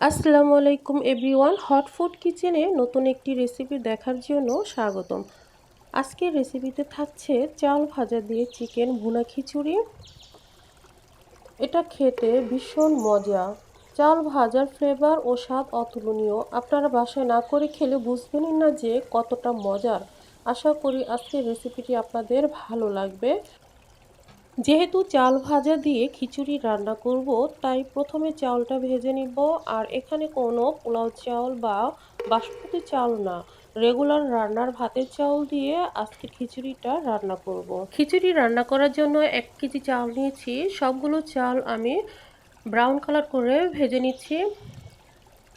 আসসালামু আলাইকুম everyone hot food কিচেনে নতুন একটি রেসিপি দেখার জন্য স্বাগতম। আজকের রেসিপিতে থাকছে চাল ভাজা দিয়ে চিকেন ভুনা খিচুড়ি। এটা খেতে ভীষণ মজা। চাল ভাজার ফ্লেভার ও স্বাদ অতুলনীয়। আপনারা বাসায় না করে খেলে বুঝবেনই না যে কতটা মজার। আশা করি আজকের রেসিপিটি আপনাদের ভালো লাগবে। যেহেতু চাল ভাজা দিয়ে খিচুড়ি রান্না করব, তাই প্রথমে চাউলটা ভেজে নিব। আর এখানে কোনো পোলাও চাউল বা বাসমতি চাল না। রেগুলার রান্নার ভাতের চাউল দিয়ে আজকে খিচুড়িটা রান্না করব। খিচুড়ি রান্না করার জন্য এক কেজি চাল নিয়েছি। সবগুলো চাল আমি ব্রাউন কালার করে ভেজে নিচ্ছি।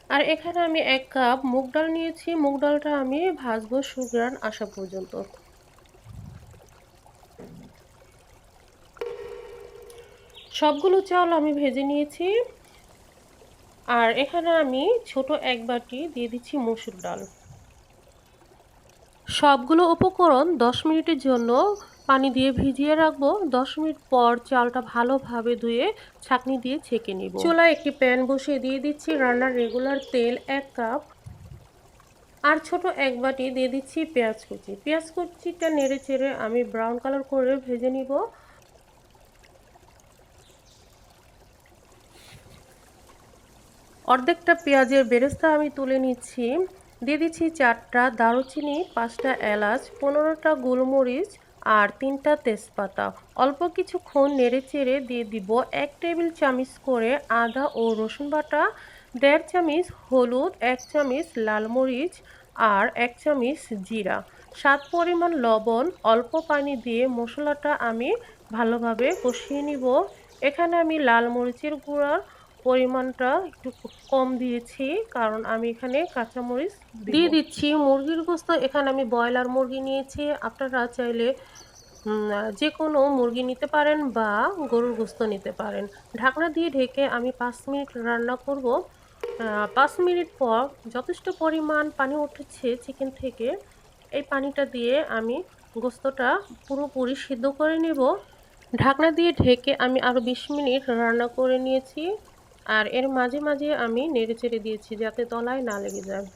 আর এখানে আমি এক কাপ মুগ ডাল নিয়েছি। মুগ ডালটা আমি ভাজবো সুগ্রান আসা পর্যন্ত। সবগুলো চাল আমি ভেজে নিয়েছি। আর এখানে আমি ছোট এক বাটি দিয়ে দিচ্ছি মসুর ডাল। সবগুলো উপকরণ দশ মিনিটের জন্য পানি দিয়ে ভিজিয়ে রাখব। দশ মিনিট পর চালটা ভালোভাবে ধুয়ে ছাকনি দিয়ে ছেঁকে নিব। চুলায় একটি প্যান বসিয়ে দিয়ে দিচ্ছি রান্নার রেগুলার তেল এক কাপ। আর ছোট এক বাটি দিয়ে দিচ্ছি পেঁয়াজ কুচি। পেঁয়াজ কুচিটা নেড়ে চেড়ে আমি ব্রাউন কালার করে ভেজে নিব। অর্ধেকটা পেঁয়াজের বেরেস্তা আমি তুলে নিচ্ছি। দিয়ে দিচ্ছি চারটা দারুচিনি, পাঁচটা এলাচ, পনেরোটা গোলমরিচ আর তিনটা তেজপাতা। অল্প কিছুক্ষণ নেড়ে চেড়ে দিয়ে দিব এক টেবিল চামচ করে আদা ও রসুন বাটা, দেড় চামচ হলুদ, এক চামচ লাল মরিচ আর এক চামচ জিরা। স্বাদ পরিমাণ লবণ, অল্প পানি দিয়ে মশলাটা আমি ভালোভাবে কষিয়ে নিব। এখানে আমি লাল মরিচের গুঁড়ার পরিমাণটা একটু কম দিয়েছি, কারণ আমি এখানে কাঁচামরিচ দিয়ে দিচ্ছি মুরগির গোস্ত। এখানে আমি ব্রয়লার মুরগি নিয়েছি। আপনারা চাইলে যে কোনো মুরগি নিতে পারেন বা গরুর গোস্ত নিতে পারেন। ঢাকনা দিয়ে ঢেকে আমি পাঁচ মিনিট রান্না করব। পাঁচ মিনিট পর যথেষ্ট পরিমাণ পানি উঠেছে চিকেন থেকে। এই পানিটা দিয়ে আমি গোস্তটা পুরোপুরি সিদ্ধ করে নেব। ঢাকনা দিয়ে ঢেকে আমি আরও বিশ মিনিট রান্না করে নিয়েছি। আর এর মাঝে মাঝে আমি নেড়ে চেড়ে দিয়েছি যাতে তলায় না লেগে যায়।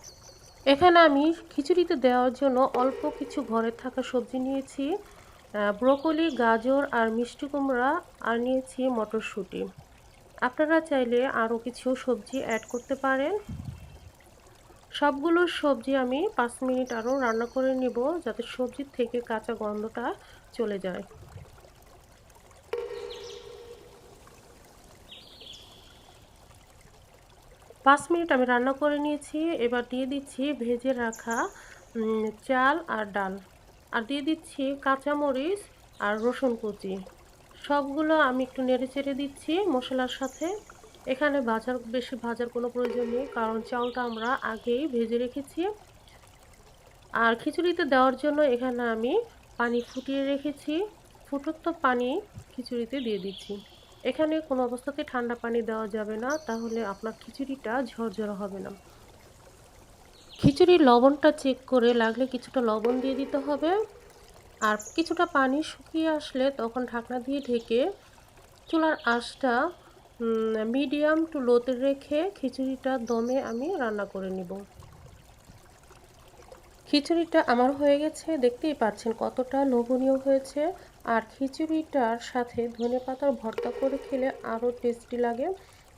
এখানে আমি খিচুড়িতে দেওয়ার জন্য অল্প কিছু ঘরে থাকা সবজি নিয়েছি ব্রকলি, গাজর আর মিষ্টি কুমড়া, আর নিয়েছি মটরশুঁটি। আপনারা চাইলে আরও কিছু সবজি অ্যাড করতে পারেন। সবগুলো সবজি আমি পাঁচ মিনিট আরও রান্না করে নিব যাতে সবজির থেকে কাঁচা গন্ধটা চলে যায়। পাঁচ মিনিট আমি রান্না করে নিয়েছি। এবার দিয়ে দিচ্ছি ভেজে রাখা চাল আর ডাল। আর দিয়ে দিচ্ছি কাঁচামরিচ আর রসুন কুচি। সবগুলো আমি একটু নেড়ে চেড়ে দিচ্ছি মশলার সাথে। এখানে ভাজার বেশি ভাজার কোনো প্রয়োজন নেই, কারণ চালটা আমরা আগেই ভেজে রেখেছি। আর খিচুড়িতে দেওয়ার জন্য এখানে আমি পানি ফুটিয়ে রেখেছি। ফুটন্ত পানি খিচুড়িতে দিয়ে দিচ্ছি। এখানে কোনো অবস্থাতে ঠান্ডা পানি দেওয়া যাবে না, তাহলে আপনার খিচুড়িটা ঝরঝরা হবে না। খিচুড়ির লবণটা চেক করে লাগলে কিছুটা লবণ দিয়ে দিতে হবে। আর কিছুটা পানি শুকিয়ে আসলে তখন ঢাকনা দিয়ে ঢেকে চুলার আঁশটা মিডিয়াম টু লোতে রেখে খিচুড়িটা দমে আমি রান্না করে নিব। খিচুড়িটা আমার হয়ে গেছে, দেখতেই পাচ্ছেন কতটা লোভনীয় হয়েছে। আর খিচুড়িটার সাথে ধনে পাতার ভর্তা করে খেলে আরও টেস্টি লাগে।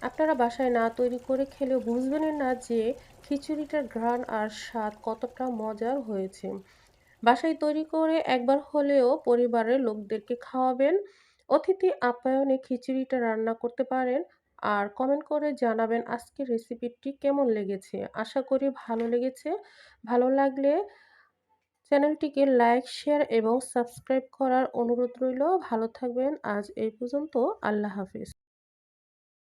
আপনারা বাসায় না তৈরি করে খেলে বুঝবেন না যে খিচুড়িটার ঘ্রাণ আর স্বাদ কতটা মজার হয়েছে। বাসায় তৈরি করে একবার হলেও পরিবারের লোকদেরকে খাওয়াবেন, অতিথি আপ্যায়নে খিচুড়িটা রান্না করতে পারেন আর কমেন্ট করে জানাবেন আজকের রেসিপিটি কেমন লেগেছে। আশা করি ভালো লেগেছে। ভালো লাগলে চ্যানেলটিকে লাইক, শেয়ার এবং সাবস্ক্রাইব করার অনুরোধ রইল। ভালো থাকবেন। আজ এই পর্যন্ত আল্লাহ হাফিজ।